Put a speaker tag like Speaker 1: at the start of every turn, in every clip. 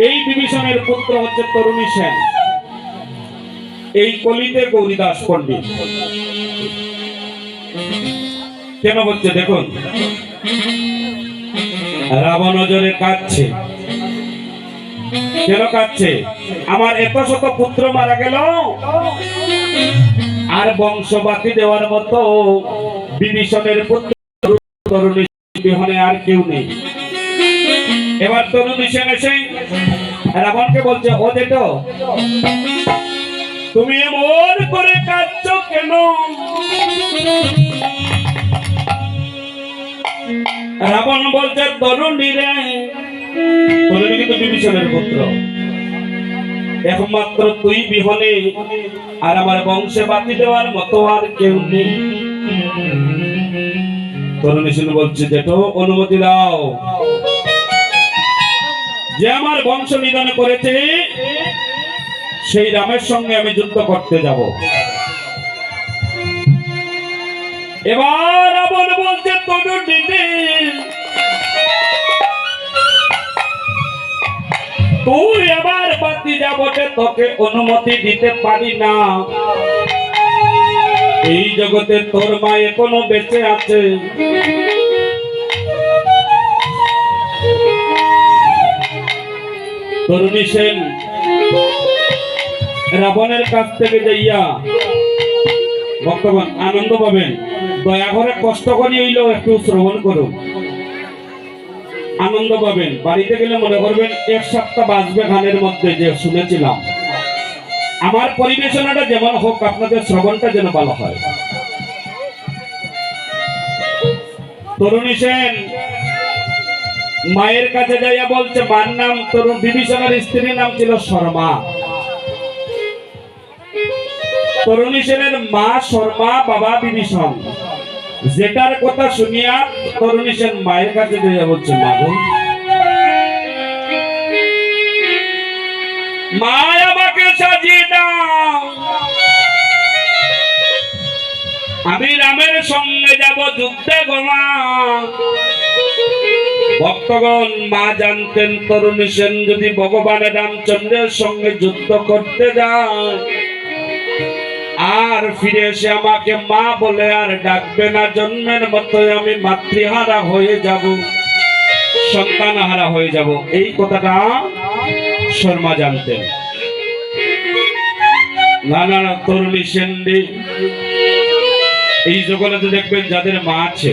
Speaker 1: এই বিভীষণের পুত্র হচ্ছে তরুণী সেন। এই কলিতে গৌরীদাস পণ্ডিত। কেন বলছে দেখুন? রাবণ নজরে কাঁদছে। কেন কাঁদছে? আমার এত শত পুত্র মারা গেল। আর বংশ বাকি দেওয়ার মতো বিভীষণের পুত্র তরুণী বিহনে আর কেউ নেই। এবার তরুণী সেন এসে রাবণকে বলছে, ও দেখো তুমি এমন করে কাঁদছ কেন? রাবণ বলছে তরুণী রে বিভীষণের পুত্র। একমাত্র তুই বিহনে, আর আমার বংশে বাতি দেওয়ার মতো আর কেউ নেই। তরুণী বলছে, জেঠো, অনুমতি দাও। যে আমার বংশ নিধন করেছে, সেই রামের সঙ্গে আমি যুদ্ধ করতে যাব। এবার রাবণ বলছে তুই আবার বাতি যাবতে তোকে অনুমতি দিতে পারি না। এই জগতে তোর মা এখনও বেঁচে আছে। তরুণী সেন, রাবণের কাছ থেকে যাইয়া ভক্তগণ আনন্দ পাবেন। দয়া করে কষ্ট করি হইলেও একটু শ্রবণ করুন। আনন্দ পাবেন। বাড়িতে গেলে মনে করবেন এক সপ্তাহ বাঁচবে গানের মধ্যে যে শুনেছিলাম। আমার পরিবেশনাটা যেমন হোক, আপনাদের শ্রবণটা যেন ভালো হয়। তরুণী সেন মায়ের কাছে যাইয়া বলছে, মার নাম তরুণ বিভীষণের স্ত্রীর নাম ছিল শর্মা। তরুণী সেনের মা শর্মা, বাবা বিভীষণ যেটার কথা শুনিয়া তরুণী সেন মায়ের কাছে যাইয়া বলছে, মা আমাকে সাজিয়ে দাও। আমি রামের সঙ্গে যাব যুদ্ধে গোমা ভক্তগণ মা জানতেন তরুণী সেন যদি ভগবান রামচন্দ্রের সঙ্গে যুদ্ধ করতে যায় আর ফিরে এসে আমাকে মা বলে আর ডাকবে না জন্মের মতো আমি মাতৃহারা হয়ে যাব সন্তানহারা হয়ে যাব। এই কথাটা শর্মা জানতেন। না না না, তরুণী সেনদি এই জগতে দেখবেন যাদের মা আছে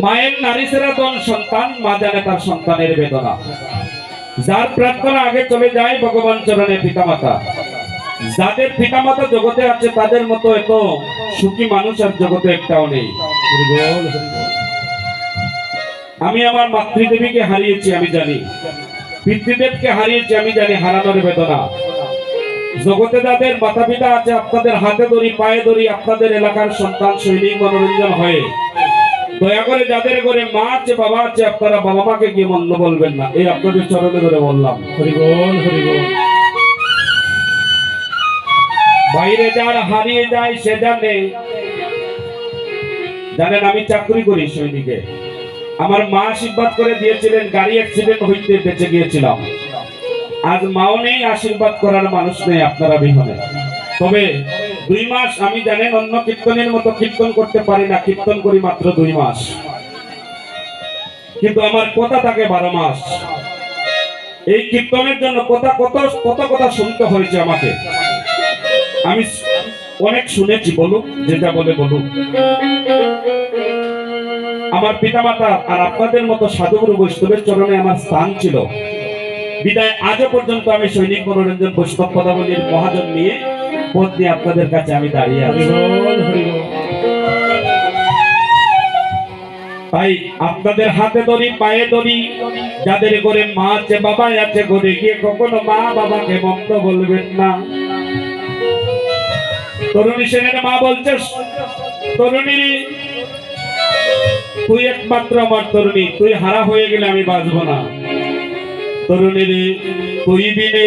Speaker 1: মায়ের নারী সেরা কোন সন্তান, মা জানে তার সন্তানের বেদনা। যার প্রার্থনা আগে চলে যায় ভগবান চরণে পিতামাতা। যাদের পিতামাতা জগতে আছে, তাদের মতো এত সুখী মানুষ আর জগতে একটাও নেই। আমি আমার মাতৃদেবীকে হারিয়েছি, আমি জানি। পিতৃদেবকে হারিয়েছি, আমি জানি হারানোর বেদনা। জগতে যাদের মাতা পিতা আছে, আপনাদের হাতে ধরি পায়ে ধরি আপনাদের এলাকার সন্তান, সৈনিক, মনোরঞ্জন হয়ে দয়া করে যাদের ঘরে মা আছে বাবা আছে আপনারা বাবা মাকে গিয়ে মন্দ বলবেন না। এই আপনাদের চরণে ধরে বললাম।
Speaker 2: হরিবল হরিবল।
Speaker 1: বাইরে যার হারিয়ে যায় সে জানে। জানেন আমি চাকরি করি সৈনিকে। আমার মা আশীর্বাদ করে দিয়েছিলেন গাড়ি অ্যাক্সিডেন্ট হইতে বেঁচে গিয়েছিলাম। আজ মাও নেই আশীর্বাদ করার মানুষ নেই আপনারা বিহনে তবে দুই মাস, আমি জানেন, অন্য কীর্তনের মতো কীর্তন করতে পারি না, কীর্তন করি মাত্র দুই মাস। কিন্তু আমার কথা থাকে বারো মাস। এই কীর্তনের জন্য কথা কত কত কথা শুনতে হয়েছে আমাকে। আমি অনেক শুনেছি, বলুক, যেটা বলে বলুক। আমার পিতামাতা আর আপনাদের মতো সাধুগুরু বৈষ্ণবের চরণে আমার স্থান ছিল। বিদায় আজও পর্যন্ত আমি সৈনিক মনোরঞ্জন বৈষ্ণব পদাবলীর মহাজন নিয়ে পথ নিয়ে আপনাদের কাছে আমি দাঁড়িয়ে আছি। তাই আপনাদের হাতে দড়ি পায়ে দড়ি যাদের ঘরে মা আছে বাবা আছে ঘরে গিয়ে কখনো মা বাবাকে মন্দ বলবেন না। তরুণী সেনের মা বলছে তরুণী তুই একমাত্র আমার তরুণী তুই হারা হয়ে গেলে আমি বাঁচবো না। তরুণী তুই বিনে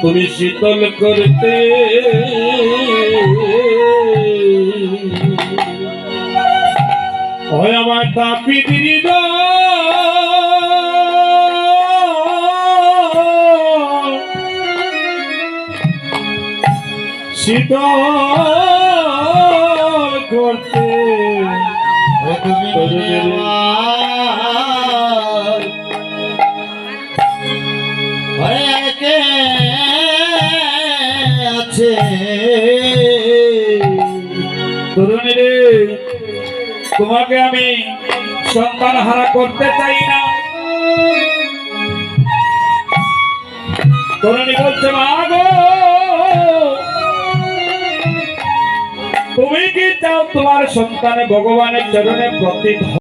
Speaker 2: তুমি
Speaker 1: শীতল করতে।
Speaker 2: ওই আমার তাপিত হৃদয় শীতল করতে।
Speaker 3: তুমি আছে।
Speaker 1: তরুণী রে তোমাকে আমি সন্তান হারা করতে চাই না। তরুণী বলছে, মা তুমি কি চাও তোমার সন্তানে ভগবানের চরণে প্রতি